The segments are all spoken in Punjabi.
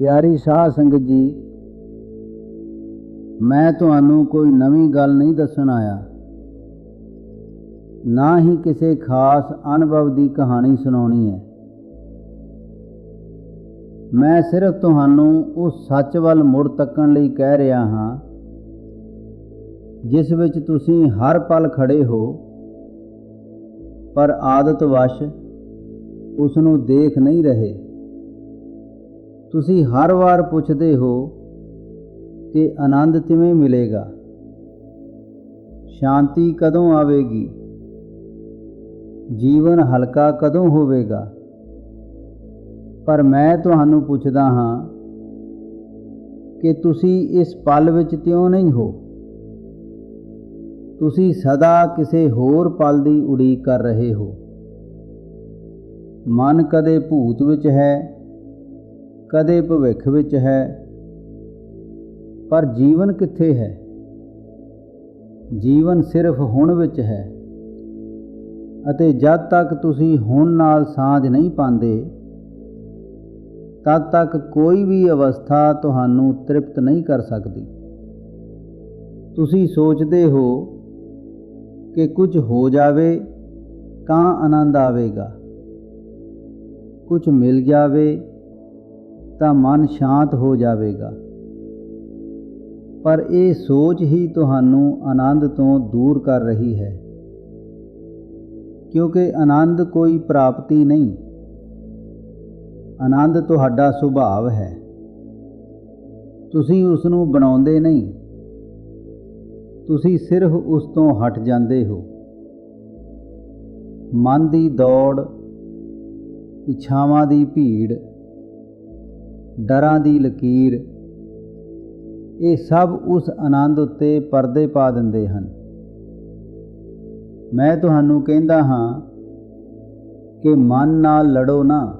ਪਿਆਰੀ ਸਾਧ ਸੰਗਤ ਜੀ, ਮੈਂ ਤੁਹਾਨੂੰ ਕੋਈ ਨਵੀਂ ਗੱਲ ਨਹੀਂ ਦੱਸਣ ਆਇਆ। ਨਾ ਹੀ ਕਿਸੇ ਖਾਸ ਅਨੁਭਵ ਦੀ ਕਹਾਣੀ ਸੁਣਾਉਣੀ ਹੈ। ਮੈਂ ਸਿਰਫ ਤੁਹਾਨੂੰ ਉਸ ਸੱਚ ਵੱਲ ਮੁੜ ਤੱਕਣ ਲਈ ਕਹਿ ਰਿਹਾ ਹਾਂ, ਜਿਸ ਵਿੱਚ ਤੁਸੀਂ ਹਰ ਪਲ ਖੜੇ ਹੋ, ਪਰ ਆਦਤ ਵਸ਼ ਉਸ ਨੂੰ ਦੇਖ ਨਹੀਂ ਰਹੇ। ਤੁਸੀਂ ਹਰ ਵਾਰ ਪੁੱਛਦੇ ਹੋ ਕਿ ਆਨੰਦ ਕਿਵੇਂ ਮਿਲੇਗਾ। ਸ਼ਾਂਤੀ ਕਦੋਂ ਆਵੇਗੀ? ਜੀਵਨ ਹਲਕਾ ਕਦੋਂ ਹੋਵੇਗਾ? ਪਰ ਮੈਂ ਤੁਹਾਨੂੰ ਪੁੱਛਦਾ ਹਾਂ ਕਿ ਤੁਸੀਂ ਇਸ ਪਲ ਵਿੱਚ ਤਿਉਂ ਨਹੀਂ ਹੋ? ਤੁਸੀਂ ਸਦਾ ਕਿਸੇ ਹੋਰ ਪਲ ਦੀ ਉਡੀਕ ਕਰ ਰਹੇ ਹੋ। ਮਨ ਕਦੇ ਭੂਤ ਵਿੱਚ ਹੈ। ਕਦੇ ਭਵਿੱਖ ਵਿੱਚ ਹੈ, ਪਰ ਜੀਵਨ ਕਿੱਥੇ ਹੈ? ਜੀਵਨ ਸਿਰਫ ਹੁਣ ਵਿੱਚ ਹੈ ਅਤੇ ਜਦ ਤੱਕ ਤੁਸੀਂ ਹੁਣ ਨਾਲ ਸਾਝ ਨਹੀਂ ਪਾਉਂਦੇ, ਤਦ ਤੱਕ ਕੋਈ ਵੀ ਅਵਸਥਾ ਤੁਹਾਨੂੰ ਤ੍ਰਿਪਤ ਨਹੀਂ ਕਰ ਸਕਦੀ। ਤੁਸੀਂ ਸੋਚਦੇ ਹੋ ਕਿ ਕੁਝ ਹੋ ਜਾਵੇ ਤਾਂ ਆਨੰਦ ਆਵੇਗਾ, ਕੁਝ ਮਿਲ ਜਾਵੇ ਤਾਂ ਮਨ ਸ਼ਾਂਤ ਹੋ ਜਾਵੇਗਾ। ਪਰ ਇਹ ਸੋਚ ਹੀ ਤੁਹਾਨੂੰ ਆਨੰਦ ਤੋਂ ਦੂਰ ਕਰ ਰਹੀ ਹੈ। ਕਿਉਂਕਿ ਆਨੰਦ ਕੋਈ ਪ੍ਰਾਪਤੀ ਨਹੀਂ। ਆਨੰਦ ਤੁਹਾਡਾ ਸੁਭਾਅ ਹੈ। ਤੁਸੀਂ ਉਸ ਨੂੰ ਬਣਾਉਂਦੇ ਨਹੀਂ। ਤੁਸੀਂ ਸਿਰਫ ਉਸ ਤੋਂ ਹਟ ਜਾਂਦੇ ਹੋ। ਮਨ ਦੀ ਦੌੜ, ਇੱਛਾਵਾਂ ਦੀ ਭੀੜ ਡਰਾਂ ਦੀ ਲਕੀਰ। ਇਹ ਸਭ ਉਸ ਆਨੰਦ ਉੱਤੇ ਪਰਦੇ ਪਾ ਦਿੰਦੇ ਹਨ। ਮੈਂ ਤੁਹਾਨੂੰ ਕਹਿੰਦਾ ਹਾਂ ਕਿ ਮਨ ਨਾਲ ਲੜੋ ਨਾ।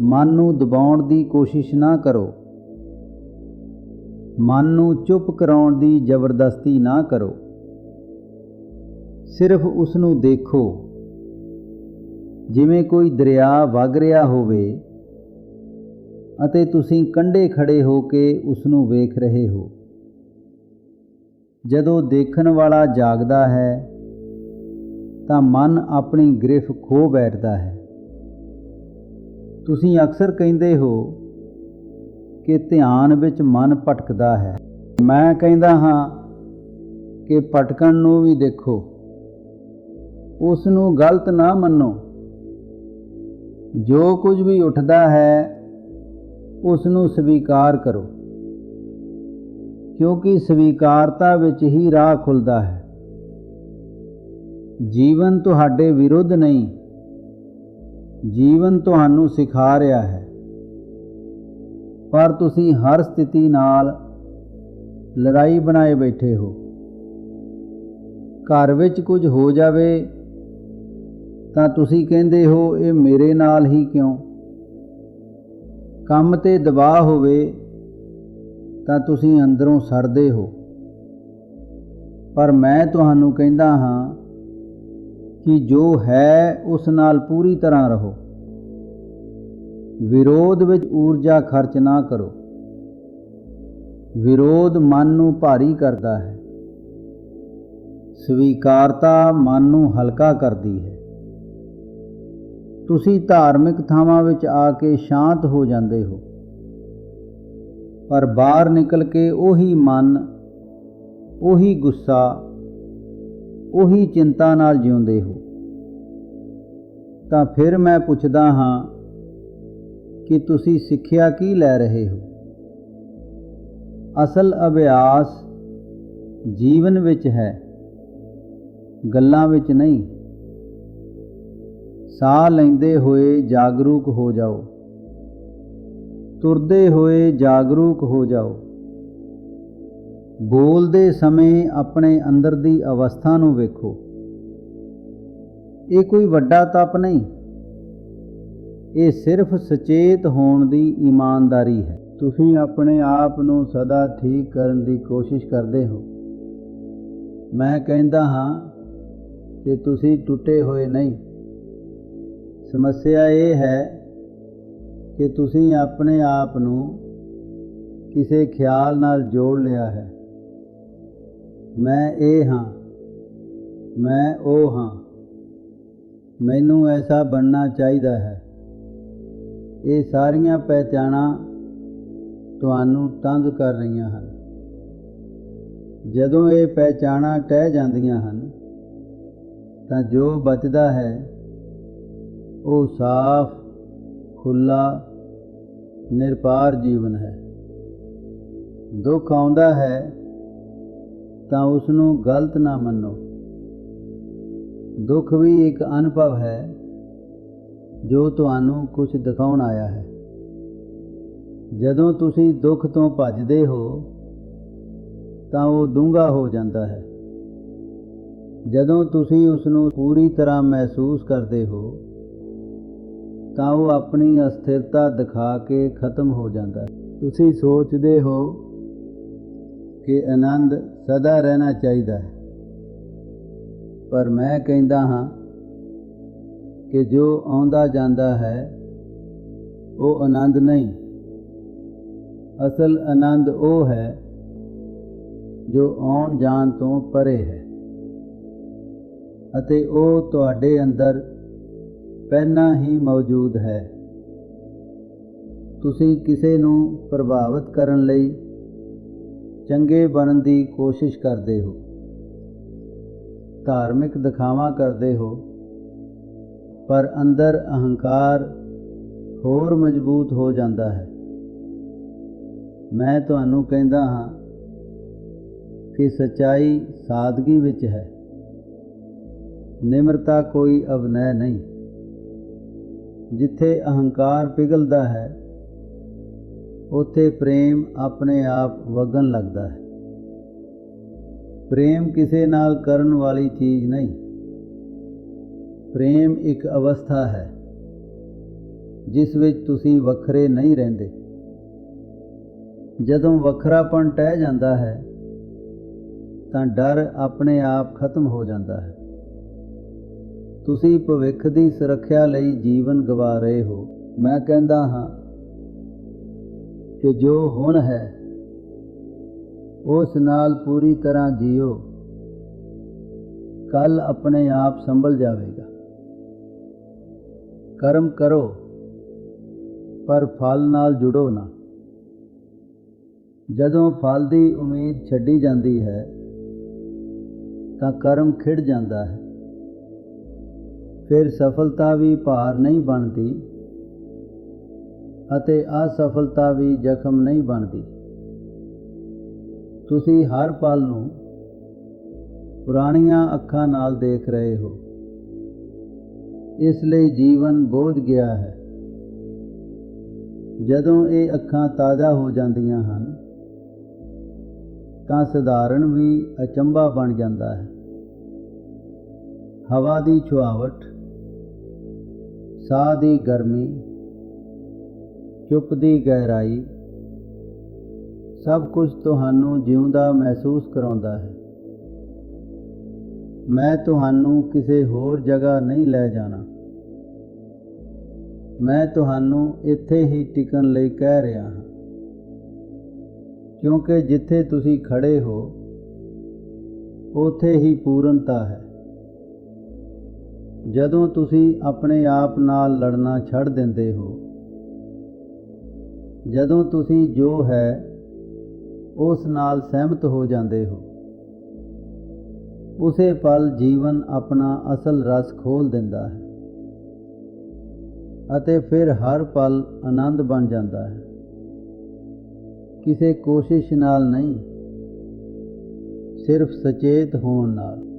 ਮਨ ਨੂੰ ਦਬਾਉਣ ਦੀ ਕੋਸ਼ਿਸ਼ ਨਾ ਕਰੋ। ਮਨ ਨੂੰ ਚੁੱਪ ਕਰਾਉਣ ਦੀ ਜ਼ਬਰਦਸਤੀ ਨਾ ਕਰੋ। ਸਿਰਫ ਉਸ ਨੂੰ ਦੇਖੋ। ਜਿਵੇਂ ਕੋਈ ਦਰਿਆ ਵਗ ਰਿਹਾ ਹੋਵੇ ਅਤੇ ਤੁਸੀਂ ਕੰਢੇ ਖੜੇ ਹੋ ਕੇ ਉਸ ਨੂੰ ਵੇਖ ਰਹੇ ਹੋ। ਜਦੋਂ ਦੇਖਣ ਵਾਲਾ ਜਾਗਦਾ ਹੈ, ਤਾਂ ਮਨ ਆਪਣੀ ਗ੍ਰਿਫ ਖੋ ਬੈਠਦਾ ਹੈ। ਤੁਸੀਂ ਅਕਸਰ ਕਹਿੰਦੇ ਹੋ ਕਿ ਧਿਆਨ ਵਿੱਚ ਮਨ ਭਟਕਦਾ ਹੈ। ਮੈਂ ਕਹਿੰਦਾ ਹਾਂ ਕਿ ਭਟਕਣ ਨੂੰ ਵੀ ਦੇਖੋ। ਉਸ ਨੂੰ ਗਲਤ ਨਾ ਮੰਨੋ। ਜੋ ਕੁਝ ਵੀ ਉੱਠਦਾ ਹੈ ਉਸ ਨੂੰ ਸਵੀਕਾਰ ਕਰੋ। ਕਿਉਂਕਿ ਸਵੀਕਾਰਤਾ ਵਿੱਚ ਹੀ ਰਾਹ ਖੁੱਲਦਾ ਹੈ। ਜੀਵਨ ਤੁਹਾਡੇ ਵਿਰੁੱਧ ਨਹੀਂ। ਜੀਵਨ ਤੁਹਾਨੂੰ ਸਿਖਾ ਰਿਹਾ ਹੈ। ਪਰ ਤੁਸੀਂ ਹਰ ਸਥਿਤੀ ਨਾਲ ਲੜਾਈ ਬਣਾਏ ਬੈਠੇ ਹੋ। ਘਰ ਵਿੱਚ ਕੁਝ ਹੋ ਜਾਵੇ ਤਾਂ ਤੁਸੀਂ ਕਹਿੰਦੇ ਹੋ, ਇਹ ਮੇਰੇ ਨਾਲ ਹੀ ਕਿਉਂ? ਕੰਮ ਤੇ ਦਬਾਅ ਹੋਵੇ ਤਾਂ ਤੁਸੀਂ ਅੰਦਰੋਂ ਸੜਦੇ ਹੋ। ਪਰ ਮੈਂ ਤੁਹਾਨੂੰ ਕਹਿੰਦਾ ਹਾਂ ਕਿ ਜੋ ਹੈ ਉਸ ਨਾਲ ਪੂਰੀ ਤਰ੍ਹਾਂ ਰਹੋ। ਵਿਰੋਧ ਵਿੱਚ ਊਰਜਾ ਖਰਚ ਨਾ ਕਰੋ। ਵਿਰੋਧ ਮਨ ਨੂੰ ਭਾਰੀ ਕਰਦਾ ਹੈ। ਸਵੀਕਾਰਤਾ ਮਨ ਨੂੰ ਹਲਕਾ ਕਰਦੀ ਹੈ। ਤੁਸੀਂ ਧਾਰਮਿਕ ਥਾਵਾਂ ਵਿੱਚ ਆ ਕੇ ਸ਼ਾਂਤ ਹੋ ਜਾਂਦੇ ਹੋ। ਪਰ ਬਾਹਰ ਨਿਕਲ ਕੇ ਉਹੀ ਮਨ, ਉਹੀ ਗੁੱਸਾ, ਉਹੀ ਚਿੰਤਾ ਨਾਲ ਜਿਉਂਦੇ ਹੋ। ਤਾਂ ਫਿਰ ਮੈਂ ਪੁੱਛਦਾ ਹਾਂ ਕਿ ਤੁਸੀਂ ਸਿੱਖਿਆ ਕੀ ਲੈ ਰਹੇ ਹੋ? ਅਸਲ ਅਭਿਆਸ ਜੀਵਨ ਵਿੱਚ ਹੈ, ਗੱਲਾਂ ਵਿੱਚ ਨਹੀਂ। ਸਾਹ ਲੈਂਦੇ ਹੋਏ ਜਾਗਰੂਕ ਹੋ ਜਾਓ। ਤੁਰਦੇ ਹੋਏ ਜਾਗਰੂਕ ਹੋ ਜਾਓ। ਬੋਲਦੇ ਸਮੇਂ ਆਪਣੇ ਅੰਦਰ ਦੀ ਅਵਸਥਾ ਨੂੰ ਵੇਖੋ। ਇਹ ਕੋਈ ਵੱਡਾ ਤਪ ਨਹੀਂ। ਇਹ ਸਿਰਫ ਸੁਚੇਤ ਹੋਣ ਦੀ ਇਮਾਨਦਾਰੀ ਹੈ। ਤੁਸੀਂ ਆਪਣੇ ਆਪ ਨੂੰ ਸਦਾ ਠੀਕ ਕਰਨ ਦੀ ਕੋਸ਼ਿਸ਼ ਕਰਦੇ ਹੋ। ਮੈਂ ਕਹਿੰਦਾ ਹਾਂ ਕਿ ਤੁਸੀਂ ਟੁੱਟੇ ਹੋਏ ਨਹੀਂ। ਸਮੱਸਿਆ ਇਹ ਹੈ ਕਿ ਤੁਸੀਂ ਆਪਣੇ ਆਪ ਨੂੰ ਕਿਸੇ ਖਿਆਲ ਨਾਲ ਜੋੜ ਲਿਆ ਹੈ। ਮੈਂ ਇਹ ਹਾਂ, ਮੈਂ ਉਹ ਹਾਂ। ਮੈਨੂੰ ਐਸਾ ਬਣਨਾ ਚਾਹੀਦਾ ਹੈ। ਇਹ ਸਾਰੀਆਂ ਪਹਿਚਾਣਾਂ ਤੁਹਾਨੂੰ ਤੰਗ ਕਰ ਰਹੀਆਂ ਹਨ। ਜਦੋਂ ਇਹ ਪਹਿਚਾਣਾਂ ਟਹਿ ਜਾਂਦੀਆਂ ਹਨ, ਤਾਂ ਜੋ ਬਚਦਾ ਹੈ ਉਹ ਸਾਫ਼ ਖੁੱਲਾ ਨਿਰਪਾਰ ਜੀਵਨ ਹੈ। ਦੁੱਖ ਆਉਂਦਾ ਹੈ ਤਾਂ ਉਸ ਨੂੰ ਗਲਤ ਨਾ ਮੰਨੋ। ਦੁੱਖ ਵੀ ਇੱਕ ਅਨੁਭਵ ਹੈ ਜੋ ਤੁਹਾਨੂੰ ਕੁਝ ਦਿਖਾਉਣ ਆਇਆ ਹੈ। ਜਦੋਂ ਤੁਸੀਂ ਦੁੱਖ ਤੋਂ ਭੱਜਦੇ ਹੋ ਤਾਂ ਉਹ ਡੂੰਘਾ ਹੋ ਜਾਂਦਾ ਹੈ। ਜਦੋਂ ਤੁਸੀਂ ਉਸ ਨੂੰ ਪੂਰੀ ਤਰ੍ਹਾਂ ਮਹਿਸੂਸ ਕਰਦੇ ਹੋ ਤਾਂ ਉਹ ਆਪਣੀ ਅਸਥਿਰਤਾ ਦਿਖਾ ਕੇ ਖਤਮ ਹੋ ਜਾਂਦਾ ਹੈ। ਤੁਸੀਂ ਸੋਚਦੇ ਹੋ ਕਿ ਆਨੰਦ ਸਦਾ ਰਹਿਣਾ ਚਾਹੀਦਾ ਹੈ। ਪਰ ਮੈਂ ਕਹਿੰਦਾ ਹਾਂ ਕਿ ਜੋ ਆਉਂਦਾ ਜਾਂਦਾ ਹੈ, ਉਹ ਆਨੰਦ ਨਹੀਂ। ਅਸਲ ਆਨੰਦ ਉਹ ਹੈ ਜੋ ਆਉਣ ਜਾਣ ਤੋਂ ਪਰੇ ਹੈ ਅਤੇ ਉਹ ਤੁਹਾਡੇ ਅੰਦਰ ਪਹਿਲਾਂ ਹੀ ਮੌਜੂਦ ਹੈ। ਤੁਸੀਂ ਕਿਸੇ ਨੂੰ ਪ੍ਰਭਾਵਿਤ ਕਰਨ ਲਈ ਚੰਗੇ ਬਣਨ ਦੀ ਕੋਸ਼ਿਸ਼ ਕਰਦੇ ਹੋ। ਧਾਰਮਿਕ ਦਿਖਾਵਾ ਕਰਦੇ ਹੋ। ਪਰ ਅੰਦਰ ਅਹੰਕਾਰ ਹੋਰ ਮਜ਼ਬੂਤ ਹੋ ਜਾਂਦਾ ਹੈ। ਮੈਂ ਤੁਹਾਨੂੰ ਕਹਿੰਦਾ ਹਾਂ ਕਿ ਸਚਾਈ ਸਾਦਗੀ ਵਿੱਚ ਹੈ। ਨਿਮਰਤਾ ਕੋਈ ਅਵਨੈ ਨਹੀਂ। ਜਿੱਥੇ ਅਹੰਕਾਰ ਪਿਘਲਦਾ ਹੈ, ਉੱਥੇ ਪ੍ਰੇਮ ਆਪਣੇ ਆਪ ਵਗਣ ਲੱਗਦਾ ਹੈ। ਪ੍ਰੇਮ ਕਿਸੇ ਨਾਲ ਕਰਨ ਵਾਲੀ ਚੀਜ਼ ਨਹੀਂ। ਪ੍ਰੇਮ ਇੱਕ ਅਵਸਥਾ ਹੈ, ਜਿਸ ਵਿੱਚ ਤੁਸੀਂ ਵੱਖਰੇ ਨਹੀਂ ਰਹਿੰਦੇ। ਜਦੋਂ ਵੱਖਰਾਪਣ ਟਹਿ ਜਾਂਦਾ ਹੈ, ਤਾਂ ਡਰ ਆਪਣੇ ਆਪ ਖਤਮ ਹੋ ਜਾਂਦਾ ਹੈ। ਤੁਸੀਂ ਭਵਿੱਖ ਦੀ ਸੁਰੱਖਿਆ ਲਈ ਜੀਵਨ ਗਵਾ ਰਹੇ ਹੋ। ਮੈਂ ਕਹਿੰਦਾ ਹਾਂ ਕਿ ਜੋ ਹੁਣ ਹੈ, ਉਸ ਨਾਲ ਪੂਰੀ ਤਰ੍ਹਾਂ ਜੀਓ। ਕੱਲ ਆਪਣੇ ਆਪ ਸੰਭਲ ਜਾਵੇਗਾ। ਕਰਮ ਕਰੋ, ਪਰ ਫਲ ਨਾਲ ਜੁੜੋ ਨਾ। ਜਦੋਂ ਫਲ ਦੀ ਉਮੀਦ ਛੱਡੀ ਜਾਂਦੀ ਹੈ, ਤਾਂ ਕਰਮ ਖਿੜ ਜਾਂਦਾ ਹੈ। ਫਿਰ ਸਫਲਤਾ ਵੀ ਭਾਰ ਨਹੀਂ ਬਣਦੀ ਅਤੇ ਅਸਫਲਤਾ ਵੀ ਜ਼ਖਮ ਨਹੀਂ ਬਣਦੀ। ਤੁਸੀਂ ਹਰ ਪਲ ਨੂੰ ਪੁਰਾਣੀਆਂ ਅੱਖਾਂ ਨਾਲ ਦੇਖ ਰਹੇ ਹੋ। ਇਸ ਲਈ ਜੀਵਨ ਬੋਝ ਗਿਆ ਹੈ। ਜਦੋਂ ਇਹ ਅੱਖਾਂ ਤਾਜ਼ਾ ਹੋ ਜਾਂਦੀਆਂ ਹਨ, ਤਾਂ ਸਧਾਰਨ ਵੀ ਅਚੰਭਾ ਬਣ ਜਾਂਦਾ ਹੈ। ਹਵਾ ਦੀ ਛੁਆਵਟ ਸਾਹ ਦੀ ਗਰਮੀ, ਚੁੱਪ ਦੀ ਗਹਿਰਾਈ, ਸਭ ਕੁਝ ਤੁਹਾਨੂੰ ਜਿਉਂਦਾ ਮਹਿਸੂਸ ਕਰਾਉਂਦਾ ਹੈ। ਮੈਂ ਤੁਹਾਨੂੰ ਕਿਸੇ ਹੋਰ ਜਗ੍ਹਾ ਨਹੀਂ ਲੈ ਜਾਣਾ। ਮੈਂ ਤੁਹਾਨੂੰ ਇੱਥੇ ਹੀ ਟਿਕਣ ਲਈ ਕਹਿ ਰਿਹਾ ਹਾਂ। ਕਿਉਂਕਿ ਜਿੱਥੇ ਤੁਸੀਂ ਖੜੇ ਹੋ, ਉਥੇ ਹੀ ਪੂਰਨਤਾ ਹੈ। ਜਦੋਂ ਤੁਸੀਂ ਆਪਣੇ ਆਪ ਨਾਲ ਲੜਨਾ ਛੱਡ ਦਿੰਦੇ ਹੋ, ਜਦੋਂ ਤੁਸੀਂ ਜੋ ਹੈ, ਉਸ ਨਾਲ ਸਹਿਮਤ ਹੋ ਜਾਂਦੇ ਹੋ, ਉਸੇ ਪਲ ਜੀਵਨ ਆਪਣਾ ਅਸਲ ਰਸ ਖੋਲ ਦਿੰਦਾ ਹੈ ਅਤੇ ਫਿਰ ਹਰ ਪਲ ਆਨੰਦ ਬਣ ਜਾਂਦਾ ਹੈ। ਕਿਸੇ ਕੋਸ਼ਿਸ਼ ਨਾਲ ਨਹੀਂ, ਸਿਰਫ ਸਚੇਤ ਹੋਣ ਨਾਲ।